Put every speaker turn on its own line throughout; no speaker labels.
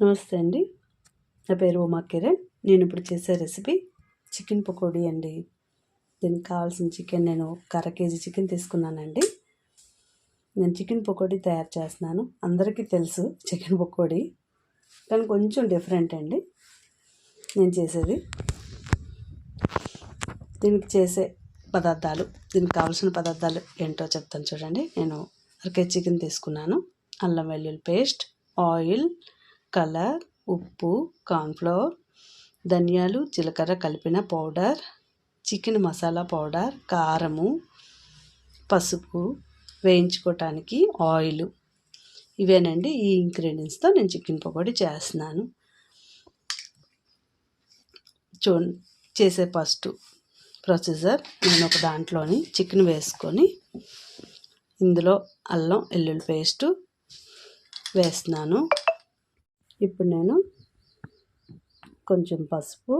నమస్తే అండి. నా పేరు ఉమా కిరణ్. నేను ఇప్పుడు చేసే రెసిపీ చికెన్ పకోడీ అండి. దీనికి కావాల్సిన చికెన్ నేను ఒక అర కేజీ చికెన్ తీసుకున్నానండి. నేను చికెన్ పకోడీ తయారు చేస్తున్నాను. అందరికీ తెలుసు చికెన్ పకోడీ. కానీ కొంచెం డిఫరెంట్ అండి. నేను చేసేది దీనికి చేసే పదార్థాలు దీనికి కావాల్సిన పదార్థాలు ఏంటో చెప్తాను చూడండి. నేను అర కేజీ చికెన్ తీసుకున్నాను. అల్లం వెల్లుల్లి పేస్ట్ ఆయిల్ కలర్ ఉప్పు కార్న్ఫ్లోర్ ధనియాలు జీలకర్ర కలిపిన పౌడర్ చికెన్ మసాలా పౌడర్ కారము పసుపు వేయించుకోవటానికి ఆయిల్. ఇవేనండి ఈ ఇంగ్రీడియంట్స్తో నేను చికెన్ పకోడీ చేస్తున్నాను. చూ చేసే ఫస్ట్ ప్రొసీజర్ నేను ఒక దాంట్లోని చికెన్ వేసుకొని ఇందులో అల్లం వెల్లుల్లి పేస్టు వేస్తున్నాను. ఇప్పుడు నేను కొంచెం పసుపు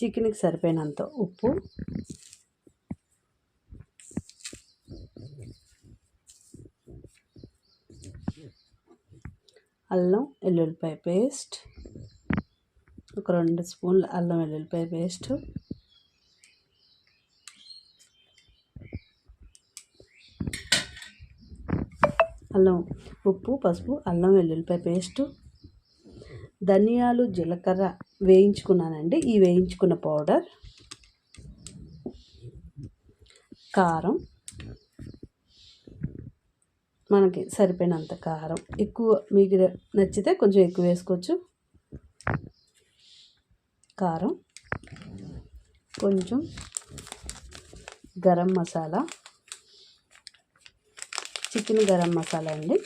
చికెన్కి సరిపోయినంత ఉప్పు అల్లం వెల్లుల్లిపాయ పేస్ట్ ఒక రెండు స్పూన్లు అల్లం వెల్లుల్లిపాయ పేస్ట్ అల్లం ఉప్పు పసుపు అల్లం వెల్లుల్లిపాయ పేస్టు ధనియాలు జీలకర్ర వేయించుకున్నానండి. ఈ వేయించుకున్న పౌడర్ కారం మనకి సరిపోయినంత కారం. ఎక్కువ మీకు నచ్చితే కొంచెం ఎక్కువ వేసుకోవచ్చు. కారం కొంచెం గరం మసాలా చికెన్ గరం మసాలా అండి.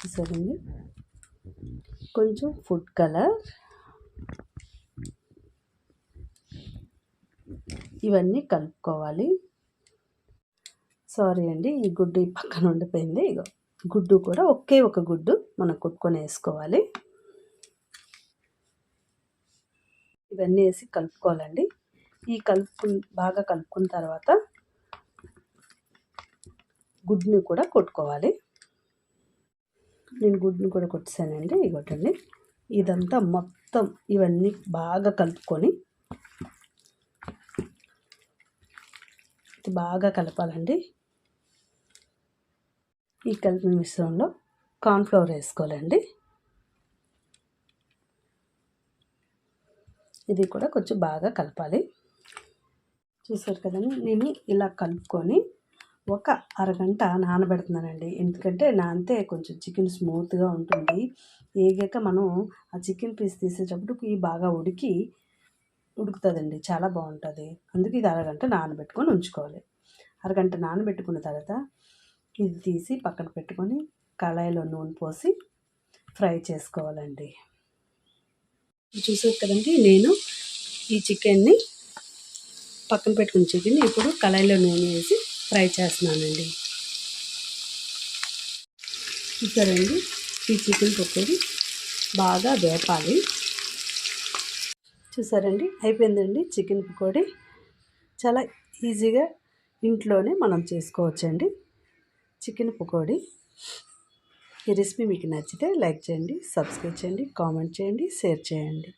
చూసారండి? కొంచెం ఫుడ్ కలర్. ఇవన్నీ కలుపుకోవాలి. సారీ అండి ఈ గుడ్డు ఈ పక్కన ఉండిపోయింది. ఇగో గుడ్డు కూడా ఒకే ఒక గుడ్డు మనం కొట్టుకొని వేసుకోవాలి. ఇవన్నీ వేసి కలుపుకోవాలండి. ఈ కలుపుకు బాగా కలుపుకున్న తర్వాత గుడ్ని కూడా కొట్టుకోవాలి. నేను గుడ్ని కూడా కొట్టేసానండి. ఇవ్వటండి ఇదంతా మొత్తం ఇవన్నీ బాగా కలుపుకొని బాగా కలపాలండి. ఈ కలిపిన మిశ్రమంలో కార్న్ఫ్లవర్ వేసుకోవాలండి. ఇది కూడా కొంచెం బాగా కలపాలి. చూసారు కదండి? నేను ఇలా కలుపుకొని ఒక అరగంట నానబెడుతున్నానండి. ఎందుకంటే నానితే కొంచెం చికెన్ స్మూత్గా ఉంటుంది. ఏగాక మనం ఆ చికెన్ పీస్ తీసేటప్పుడు బాగా ఉడికి ఉడుకుతుందండి. చాలా బాగుంటుంది. అందుకే ఇది అరగంట నానబెట్టుకొని ఉంచుకోవాలి. అరగంట నానబెట్టుకున్న తర్వాత ఇది తీసి పక్కన పెట్టుకొని కళాయిలో నూనె పోసి ఫ్రై చేసుకోవాలండి. చూసారు కదండి నేను ఈ చికెన్ని పక్కన పెట్టుకున్న చికెన్ ఇప్పుడు కళాయిలో నూనె వేసి ఫ్రై చేస్తున్నానండి. చూసారండి ఈ చికెన్ పకోడీ బాగా వేపాలి. చూసారండి అయిపోయిందండి చికెన్ పకోడీ. చాలా ఈజీగా ఇంట్లోనే మనం చేసుకోవచ్చండి చికెన్ పకోడీ. ఈ రెసిపీ మీకు నచ్చితే లైక్ చేయండి సబ్స్క్రైబ్ చేయండి కామెంట్ చేయండి షేర్ చేయండి.